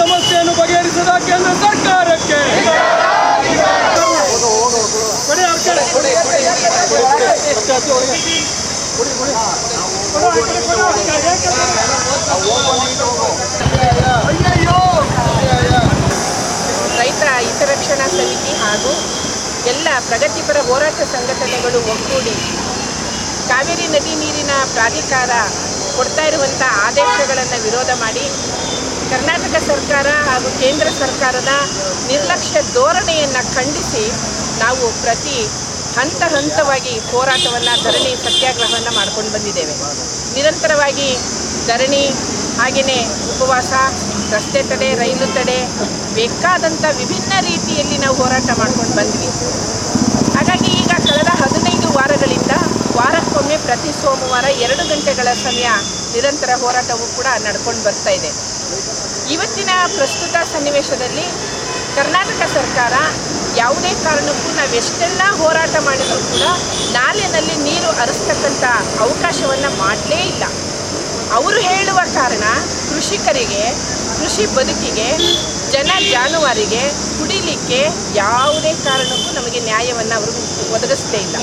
ಸಮಸ್ಯೆಯನ್ನು ಬಗೆಹರಿಸದ ಕೇಂದ್ರ ಸರ್ಕಾರಕ್ಕೆ. ರೈತರ ಹಿತರಕ್ಷಣಾ ಸಮಿತಿ ಹಾಗೂ ಎಲ್ಲ ಪ್ರಗತಿಪರ ಹೋರಾಟ ಸಂಘಟನೆಗಳು ಒಗ್ಗೂಡಿ ಕಾವೇರಿ ನದಿ ನೀರಿನ ಪ್ರಾಧಿಕಾರ ಕೊಡ್ತಾ ಇರುವಂಥ ಆದೇಶಗಳನ್ನು ವಿರೋಧ ಮಾಡಿ ಕರ್ನಾಟಕ ಸರ್ಕಾರ ಹಾಗೂ ಕೇಂದ್ರ ಸರ್ಕಾರದ ನಿರ್ಲಕ್ಷ್ಯ ಧೋರಣೆಯನ್ನು ಖಂಡಿಸಿ ನಾವು ಪ್ರತಿ ಹಂತ ಹಂತವಾಗಿ ಹೋರಾಟವನ್ನು ಧರಣಿ ಸತ್ಯಾಗ್ರಹವನ್ನು ಮಾಡ್ಕೊಂಡು ಬಂದಿದ್ದೇವೆ. ನಿರಂತರವಾಗಿ ಧರಣಿ ಹಾಗೆಯೇ ಉಪವಾಸ, ರಸ್ತೆ ತಡೆ, ರೈಲು ತಡೆ ಬೇಕಾದಂಥ ವಿಭಿನ್ನ ರೀತಿಯಲ್ಲಿ ನಾವು ಹೋರಾಟ ಮಾಡ್ಕೊಂಡು ಬಂದ್ವಿ. ಹಾಗಾಗಿ ಈಗ ಕಳೆದ ಹದಿನೈದು ವಾರಗಳಿಂದ ವಾರಕ್ಕೊಮ್ಮೆ ಪ್ರತಿ ಸೋಮವಾರ ಎರಡು ಗಂಟೆಗಳ ಸಮಯ ನಿರಂತರ ಹೋರಾಟವು ಕೂಡ ನಡ್ಕೊಂಡು ಬರ್ತಾ ಇದೆ. ಇವತ್ತಿನ ಪ್ರಸ್ತುತ ಸನ್ನಿವೇಶದಲ್ಲಿ ಕರ್ನಾಟಕ ಸರ್ಕಾರ ಯಾವುದೇ ಕಾರಣಕ್ಕೂ ನಾವು ಎಷ್ಟೆಲ್ಲ ಹೋರಾಟ ಮಾಡಿದರೂ ಕೂಡ ನಾಲೆನಲ್ಲಿ ನೀರು ಹರಿಸ್ತಕ್ಕಂಥ ಅವಕಾಶವನ್ನು ಮಾಡಲೇ ಇಲ್ಲ. ಅವರು ಹೇಳುವ ಕಾರಣ ಕೃಷಿಕರಿಗೆ, ಕೃಷಿ ಬದುಕಿಗೆ, ಜನ ಜಾನುವಾರಿಗೆ ಕುಡಿಲಿಕ್ಕೆ ಯಾವುದೇ ಕಾರಣಕ್ಕೂ ನಮಗೆ ನ್ಯಾಯವನ್ನು ಅವರು ಒದಗಿಸ್ತೇ ಇಲ್ಲ.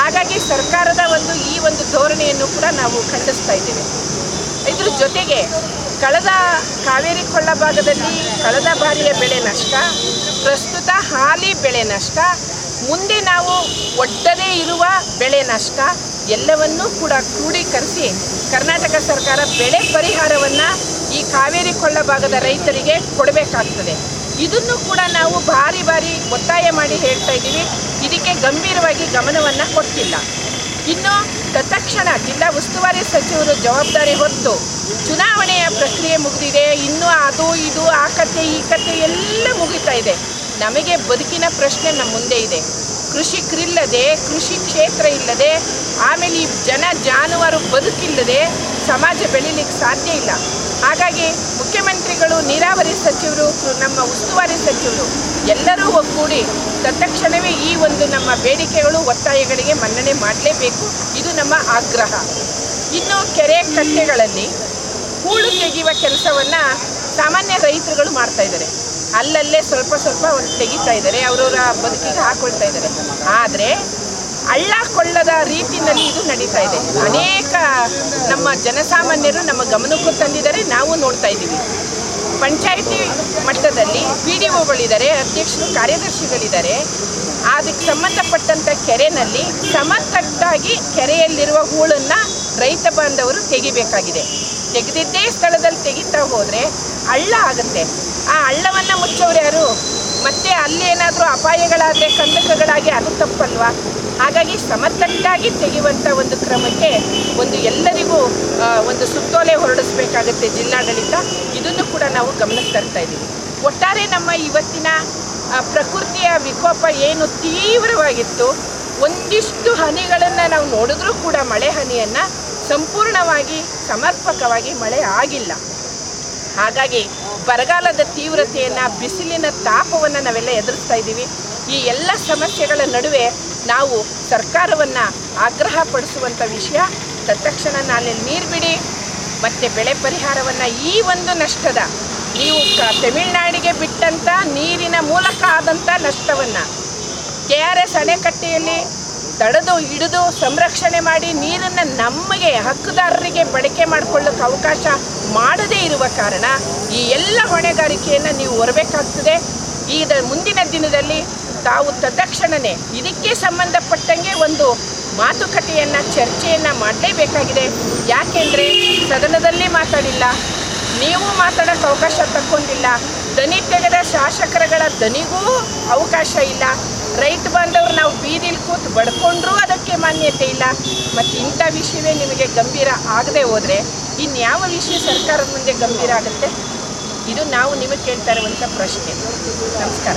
ಹಾಗಾಗಿ ಸರ್ಕಾರದ ಒಂದು ಈ ಒಂದು ಧೋರಣೆಯನ್ನು ಕೂಡ ನಾವು ಖಂಡಿಸ್ತಾ ಇದ್ದೇವೆ. ಇದ್ರ ಜೊತೆಗೆ ಕಳೆದ ಕಾವೇರಿ ಕೊಳ್ಳ ಭಾಗದಲ್ಲಿ ಕಳೆದ ಬಾರಿಯ ಬೆಳೆ ನಷ್ಟ, ಪ್ರಸ್ತುತ ಹಾಲಿ ಬೆಳೆ ನಷ್ಟ, ಮುಂದೆ ನಾವು ಒಡ್ಡದೇ ಇರುವ ಬೆಳೆ ನಷ್ಟ ಎಲ್ಲವನ್ನೂ ಕೂಡ ಕ್ರೋಢೀಕರಿಸಿ ಕರ್ನಾಟಕ ಸರ್ಕಾರ ಬೆಳೆ ಪರಿಹಾರವನ್ನು ಈ ಕಾವೇರಿ ಕೊಳ್ಳ ಭಾಗದ ರೈತರಿಗೆ ಕೊಡಬೇಕಾಗ್ತದೆ. ಇದನ್ನು ಕೂಡ ನಾವು ಭಾರಿ ಬಾರಿ ಒತ್ತಾಯ ಮಾಡಿ ಹೇಳ್ತಾ ಇದ್ದೀವಿ. ಇದಕ್ಕೆ ಗಂಭೀರವಾಗಿ ಗಮನವನ್ನು ಕೊಟ್ಟಿಲ್ಲ. ಇನ್ನು ತತ್ಕ್ಷಣ ಉಸ್ತುವಾರಿ ಸಚಿವರು ಜವಾಬ್ದಾರಿ ಹೊತ್ತು ಚುನಾವಣೆಯ ಪ್ರಕ್ರಿಯೆ ಮುಗಿದಿದೆ. ಇನ್ನು ಅದು, ಇದು, ಆ ಕತೆ ಈ ಕತೆ ಎಲ್ಲ ಮುಗಿತಾ ಇದೆ. ನಮಗೆ ಬದುಕಿನ ಪ್ರಶ್ನೆ ನಮ್ಮ ಮುಂದೆ ಇದೆ. ಕೃಷಿಕರಿಲ್ಲದೆ ಕೃಷಿ ಕ್ಷೇತ್ರ ಇಲ್ಲದೆ, ಆಮೇಲೆ ಈ ಜನ ಜಾನುವಾರು ಬದುಕಿಲ್ಲದೆ ಸಮಾಜ ಬೆಳೀಲಿಕ್ಕೆ ಸಾಧ್ಯ ಇಲ್ಲ. ಹಾಗಾಗಿ ಮುಖ್ಯಮಂತ್ರಿಗಳು, ನೀರಾವರಿ ಸಚಿವರು, ನಮ್ಮ ಉಸ್ತುವಾರಿ ಸಚಿವರು ಎಲ್ಲರೂ ಒಗ್ಗೂಡಿ ತತ್ಕ್ಷಣವೇ ಈ ಒಂದು ನಮ್ಮ ಬೇಡಿಕೆಗಳು, ಒತ್ತಾಯಗಳಿಗೆ ಮನ್ನಣೆ ಮಾಡಲೇಬೇಕು. ಇದು ನಮ್ಮ ಆಗ್ರಹ. ಇನ್ನು ಕೆರೆ ಕಟ್ಟೆಗಳಲ್ಲಿ ಹೂಳು ತೆಗೆಯುವ ಕೆಲಸವನ್ನು ಸಾಮಾನ್ಯ ರೈತರುಗಳು ಮಾಡ್ತಾ ಇದ್ದಾರೆ. ಅಲ್ಲಲ್ಲೇ ಸ್ವಲ್ಪ ಸ್ವಲ್ಪ ಒಂದು ತೆಗಿತಾ ಇದ್ದಾರೆ, ಅವರವರ ಬದುಕಿಗೆ ಹಾಕೊಳ್ತಾ ಇದ್ದಾರೆ. ಆದರೆ ಹಳ್ಳ ಕೊಳ್ಳದ ರೀತಿಯಲ್ಲಿ ಇದು ನಡೀತಾ ಇದೆ. ಅನೇಕ ನಮ್ಮ ಜನಸಾಮಾನ್ಯರು ನಮ್ಮ ಗಮನಕ್ಕೂ ತಂದಿದ್ದಾರೆ, ನಾವು ನೋಡ್ತಾ ಇದ್ದೀವಿ. ಪಂಚಾಯಿತಿ ಮಟ್ಟದಲ್ಲಿ ಪಿ ಡಿ ಒಗಳಿದ್ದಾರೆ, ಅಧ್ಯಕ್ಷರು ಕಾರ್ಯದರ್ಶಿಗಳಿದ್ದಾರೆ. ಅದಕ್ಕೆ ಸಂಬಂಧಪಟ್ಟಂಥ ಕೆರೆಯಲ್ಲಿ ಸಮತಟ್ಟಾಗಿ ಕೆರೆಯಲ್ಲಿರುವ ಹೂಳನ್ನು ರೈತ ಬಾಂಧವರು ತೆಗಿಬೇಕಾಗಿದೆ. ತೆಗೆದಿದ್ದೇ ಸ್ಥಳದಲ್ಲಿ ತೆಗಿತಾ ಹೋದರೆ ಹಳ್ಳ ಆಗುತ್ತೆ. ಆ ಹಳ್ಳವನ್ನು ಮುಚ್ಚೋರು ಯಾರು? ಮತ್ತೆ ಅಲ್ಲಿ ಏನಾದರೂ ಅಪಾಯಗಳಾದರೆ ಕಂದಕಗಳಾಗಿ ಅದು ತಪ್ಪಲ್ವಾ? ಹಾಗಾಗಿ ಸಮತಟ್ಟಾಗಿ ತೆಗೆಯುವಂಥ ಒಂದು ಕ್ರಮಕ್ಕೆ ಒಂದು ಎಲ್ಲರಿಗೂ ಒಂದು ಸುತ್ತೋಲೆ ಹೊರಡಿಸಬೇಕಾಗುತ್ತೆ ಜಿಲ್ಲಾಡಳಿತ. ಇದನ್ನು ಕೂಡ ನಾವು ಗಮನಕ್ಕೆ ತರ್ತಾ ಇದ್ದೀವಿ ಒಟ್ಟಾರೆ ನಮ್ಮ ಇವತ್ತಿನ ಪ್ರಕೃತಿಯ ವಿಕೋಪ ಏನು ತೀವ್ರವಾಗಿತ್ತು, ಒಂದಿಷ್ಟು ಹನಿಗಳನ್ನು ನಾವು ನೋಡಿದ್ರೂ ಕೂಡ ಮಳೆ ಹನಿಯನ್ನು ಸಂಪೂರ್ಣವಾಗಿ ಸಮರ್ಪಕವಾಗಿ ಮಳೆ ಆಗಿಲ್ಲ. ಹಾಗಾಗಿ ಬರಗಾಲದ ತೀವ್ರತೆಯನ್ನು, ಬಿಸಿಲಿನ ತಾಪವನ್ನು ನಾವೆಲ್ಲ ಎದುರಿಸ್ತಾ ಇದ್ದೀವಿ. ಈ ಎಲ್ಲ ಸಮಸ್ಯೆಗಳ ನಡುವೆ ನಾವು ಸರ್ಕಾರವನ್ನು ಆಗ್ರಹ ಪಡಿಸುವಂಥ ವಿಷಯ. ತತ್ಕ್ಷಣ ನಾಲೆ ನೀರು ಬಿಡಿ. ಮತ್ತು ಬೆಳೆ ಪರಿಹಾರವನ್ನು ಈ ಒಂದು ನಷ್ಟದ, ನೀವು ಕ ತಮಿಳುನಾಡಿಗೆ ಬಿಟ್ಟಂಥ ನೀರಿನ ಮೂಲಕ ಆದಂಥ ನಷ್ಟವನ್ನು, ಕೆ ಆರ್ ಎಸ್ ಅಣೆಕಟ್ಟೆಯಲ್ಲಿ ತಡೆದು ಹಿಡಿದು ಸಂರಕ್ಷಣೆ ಮಾಡಿ ನೀರನ್ನು ನಮಗೆ ಹಕ್ಕುದಾರರಿಗೆ ಬಳಕೆ ಮಾಡಿಕೊಳ್ಳೋಕೆ ಅವಕಾಶ ಮಾಡದೇ ಇರುವ ಕಾರಣ ಈ ಎಲ್ಲ ಹೊಣೆಗಾರಿಕೆಯನ್ನು ನೀವು ಹೊರಬೇಕಾಗ್ತದೆ. ಈಗ ಮುಂದಿನ ದಿನದಲ್ಲಿ ತಾವು ತದಕ್ಷಣವೇ ಇದಕ್ಕೆ ಸಂಬಂಧಪಟ್ಟಂಗೆ ಒಂದು ಮಾತುಕತೆಯನ್ನು, ಚರ್ಚೆಯನ್ನು ಮಾಡಲೇಬೇಕಾಗಿದೆ. ಯಾಕೆಂದರೆ ಸದನದಲ್ಲಿ ಮಾತಾಡಿಲ್ಲ, ನೀವು ಮಾತಾಡೋಕ್ಕೆ ಅವಕಾಶ ತಕ್ಕೊಂಡಿಲ್ಲ, ದನಿ ತೆಗೆದ ಶಾಸಕರುಗಳ ದನಿಗೂ ಅವಕಾಶ ಇಲ್ಲ. ರೈತ ಬಾಂಧವ್ರು ನಾವು ಬೀದಿಲಿ ಕೂತು ಬಡ್ಕೊಂಡ್ರೂ ಅದಕ್ಕೆ ಮಾನ್ಯತೆ ಇಲ್ಲ. ಮತ್ತು ಇಂಥ ವಿಷಯವೇ ನಿಮಗೆ ಗಂಭೀರ ಆಗದೆ ಹೋದರೆ ಇನ್ಯಾವ ವಿಷಯ ಸರ್ಕಾರದ ಮುಂದೆ ಗಂಭೀರ ಆಗುತ್ತೆ? ಇದು ನಾವು ನಿಮಗೆ ಕೇಳ್ತಾ ಇರುವಂಥ ಪ್ರಶ್ನೆ. ನಮಸ್ಕಾರ.